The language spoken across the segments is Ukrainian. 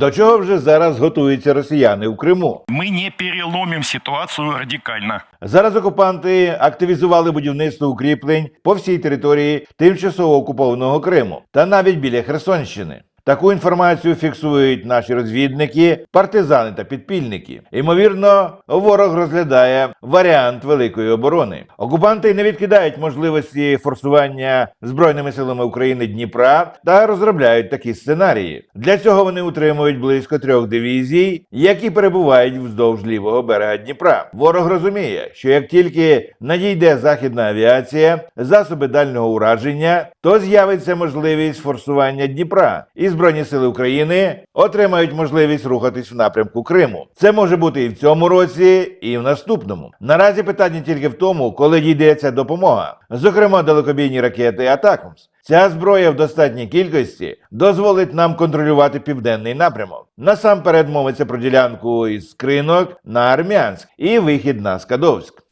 До чого вже зараз готуються росіяни в Криму? Ми не переломимо ситуацію радикально. Зараз окупанти активізували будівництво укріплень по всій території тимчасово окупованого Криму та навіть біля Херсонщини. Таку інформацію фіксують наші розвідники, партизани та підпільники. Ймовірно, ворог розглядає варіант великої оборони. Окупанти не відкидають можливості форсування збройними силами України Дніпра та розробляють такі сценарії. Для цього вони утримують близько трьох дивізій, які перебувають вздовж лівого берега Дніпра. Ворог розуміє, що як тільки надійде західна авіація, засоби дальнього ураження, то з'явиться можливість форсування Дніпра, і збройні сили України отримають можливість рухатись в напрямку Криму. Це може бути і в цьому році, і в наступному. Наразі питання тільки в тому, коли дійде ця допомога, зокрема далекобійні ракети Атакамс. Ця зброя в достатній кількості дозволить нам контролювати південний напрямок. Насамперед мовиться про ділянку із Кринок на Армянськ і вихід на Скадовськ.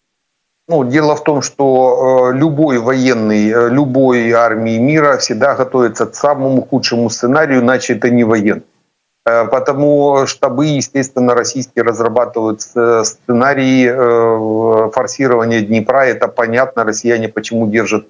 Ну, дело в том, что э, любой военный, э, любой армии мира всегда готовится к самому худшему сценарию, иначе это не воен. Э, потому штабы, естественно, российские разрабатывают сценарии форсирования Днепра. Это понятно, россияне почему держат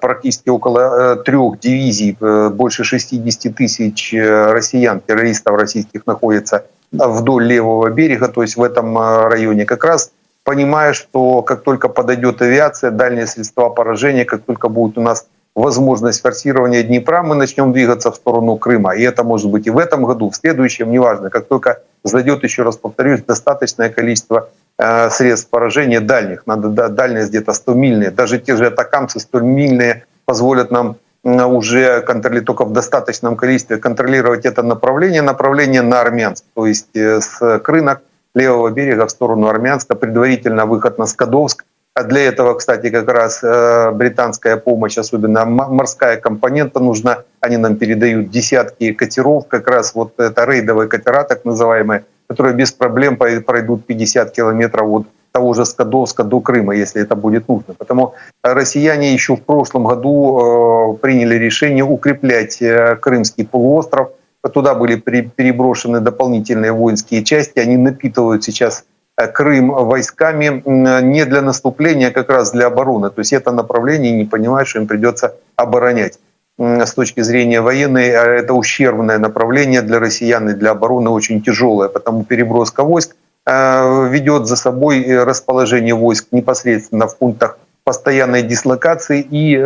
практически около трех дивизий, больше 60 тысяч россиян, террористов российских находится вдоль левого берега, то есть в этом районе. Как раз понимая, что как только подойдет авиация, дальние средства поражения, как только будет у нас возможность форсирования Днепра, мы начнем двигаться в сторону Крыма. И это может быть и в этом году, в следующем, неважно. Как только зайдет, еще раз повторюсь, достаточное количество э, средств поражения дальних, надо да, дальность где-то 100-мильные, даже те же атакамцы 100-мильные позволят нам м, уже контролировать только в достаточном количестве контролировать это направление, направление на Армянск, то есть э, с Крынок левого берега в сторону Армянска, предварительно выход на Скадовск. А для этого, кстати, как раз э, британская помощь, особенно морская компонента нужна. Они нам передают десятки катеров, как раз вот это рейдовые катера, так называемые, которые без проблем пройдут 50 километров от того же Скадовска до Крыма, если это будет нужно. Потому россияне еще в прошлом году э, приняли решение укреплять э, Крымский полуостров, Туда были переброшены дополнительные воинские части. Они напитывают сейчас э, Крым войсками не для наступления, а как раз для обороны. То есть это направление не понимают, что им придется оборонять. С точки зрения военной, э, это ущербное направление для россиян и для обороны очень тяжелое, потому переброска войск э, ведет за собой расположение войск непосредственно в пунктах постоянной дислокации и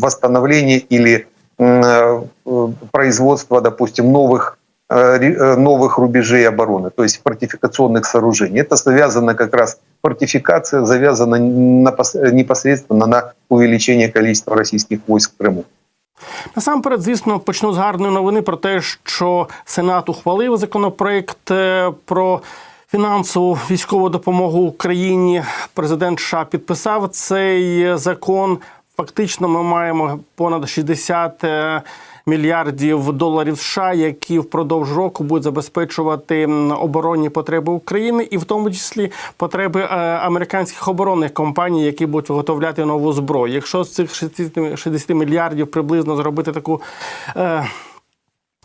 восстановление или производства, допустим, новых э, ре- э, новых рубежей обороны, то есть фортификационных сооружений. Это завязано как раз фортификация завязана на пос- непосредственно на увеличение количества российских войск в Крыму. Насамперед, звісно, почну з гарної новини про те, що Сенат ухвалив законопроект е, про. Фінансову військову допомогу Україні президент США підписав цей закон. Фактично, ми маємо понад 60 е, мільярдів доларів США, які впродовж року будуть забезпечувати оборонні потреби України, і в тому числі потреби е, американських оборонних компаній, які будуть виготовляти нову зброю. Якщо з цих 60 60 мільярдів приблизно зробити таку. Е,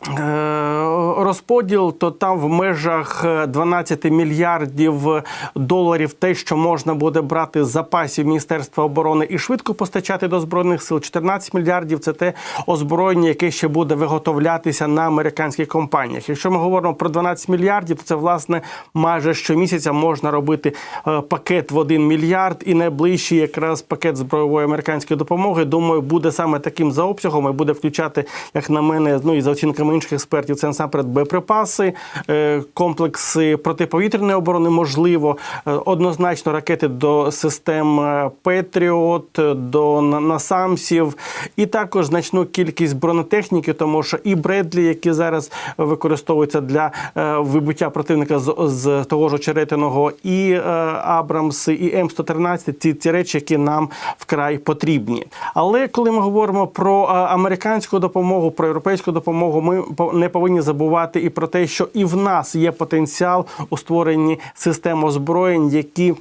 Е, Розподіл, то там в межах е, 12 мільярдів доларів те, що можна буде брати з запасів Міністерства оборони і швидко постачати до збройних сил. 14 мільярдів це те озброєння, яке ще буде виготовлятися на американських компаніях. Якщо ми говоримо про 12 мільярдів, то це власне майже щомісяця можна робити е, пакет в 1 мільярд, і найближчий якраз пакет збройової американської допомоги. Думаю, буде саме таким за обсягом і буде включати, як на мене, ну і за оцінками інших експертів, це насамперед боєприпаси, е, комплекси протиповітряної оборони, можливо, е, однозначно ракети до систем е, Петріот, до насамсів, і також значну кількість бронетехніки, тому що і Бредлі, які зараз використовуються для вибуття противника з, з того ж очеретиного, і е, Абрамс, і М113 ці, ці речі, які нам вкрай потрібні. Але коли ми говоримо про американську допомогу, про європейську допомогу, ми не повинні забувати і про те, що і в нас є потенціал у створенні систем озброєнь, які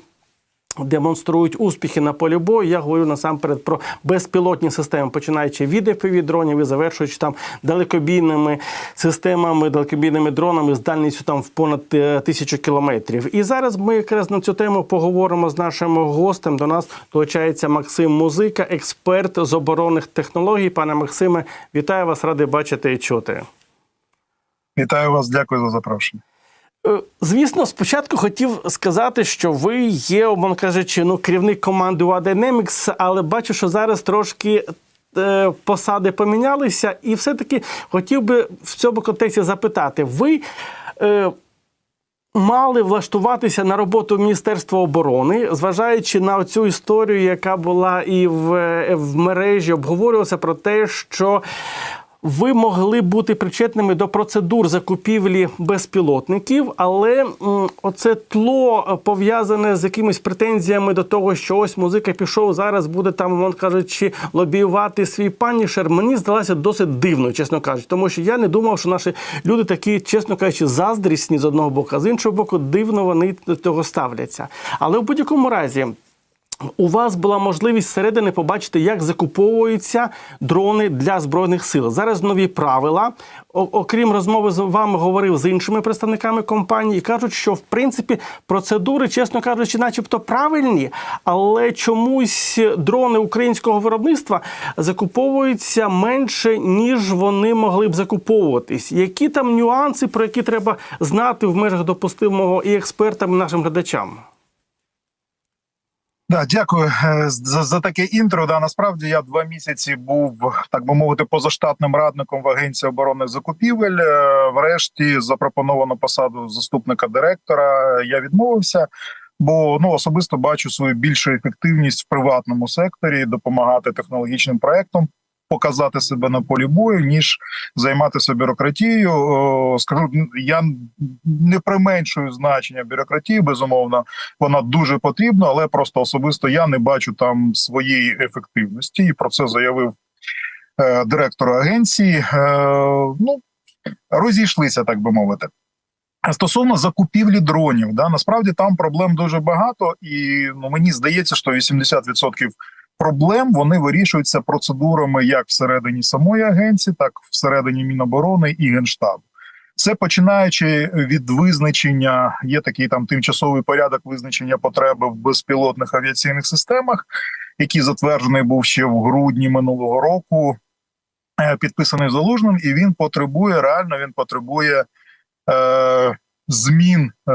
демонструють успіхи на полі бою. Я говорю насамперед про безпілотні системи, починаючи від fpv дронів і завершуючи там далекобійними системами, далекобійними дронами з дальністю там в понад е, тисячу кілометрів. І зараз ми якраз на цю тему поговоримо з нашим гостем. До нас долучається Максим Музика, експерт з оборонних технологій. Пане Максиме, вітаю вас, радий бачити і чути. Вітаю вас, дякую за запрошення. Е, Звісно, спочатку хотів сказати, що ви є, умовно кажучи, ну, керівник команди UA Dynamics, але бачу, що зараз трошки е, посади помінялися, і все-таки хотів би в цьому контексті запитати: ви. Е, Мали влаштуватися на роботу в Міністерство оборони, зважаючи на цю історію, яка була і в, е, в мережі, обговорювалося про те, що ви могли бути причетними до процедур закупівлі безпілотників, але оце тло е, пов'язане з якимись претензіями до того, що ось музика пішов зараз, буде там, мовно кажучи, лобіювати свій панішер. Мені здалося досить дивно, чесно кажучи, тому що я не думав, що наші люди такі, чесно кажучи, заздрісні з одного боку, а з іншого боку, дивно вони до цього ставляться. Але в будь-якому разі. У вас була можливість зсередини побачити, як закуповуються дрони для збройних сил. Зараз нові правила. О- окрім розмови з вами, говорив з іншими представниками компанії. і Кажуть, що в принципі процедури, чесно кажучи, начебто правильні, але чомусь дрони українського виробництва закуповуються менше, ніж вони могли б закуповуватись. Які там нюанси, про які треба знати в межах допустимого і експертам, і нашим глядачам? Да, дякую е, за, за таке інтро. Да, насправді я два місяці був, так би мовити, позаштатним радником в агенції оборонних закупівель. Е, Врешті запропоновано посаду заступника директора. Я відмовився, бо ну особисто бачу свою більшу ефективність в приватному секторі, допомагати технологічним проектам. Показати себе на полі бою, ніж займатися бюрократією. Скажу, я не применшую значення бюрократії, безумовно, вона дуже потрібна, але просто особисто я не бачу там своєї ефективності. І про це заявив е, директор агенції. Е, ну розійшлися, так би мовити. Стосовно закупівлі дронів, да насправді там проблем дуже багато, і ну мені здається, що 80% проблем вони вирішуються процедурами як всередині самої агенції, так і всередині Міноборони і Генштабу. Це починаючи від визначення, є такий там тимчасовий порядок визначення потреби в безпілотних авіаційних системах, який затверджений був ще в грудні минулого року, е, підписаний залужним, і він потребує реально. Він потребує е, змін е,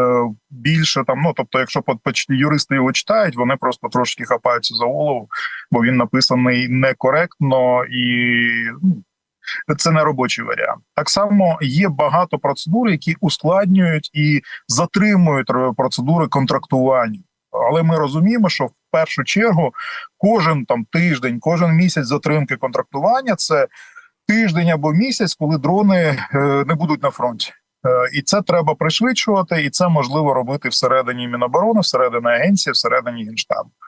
більше там. Ну тобто, якщо по- поч- юристи його читають, вони просто трошки хапаються за голову, бо він написаний некоректно і ну, це не робочий варіант. Так само є багато процедур, які ускладнюють і затримують процедури контрактування. Але ми розуміємо, що в першу чергу кожен там тиждень, кожен місяць затримки контрактування це тиждень або місяць, коли дрони е, не будуть на фронті. Е, І це треба пришвидшувати, і це можливо робити всередині Міноборони, всередині агенції, всередині генштабу.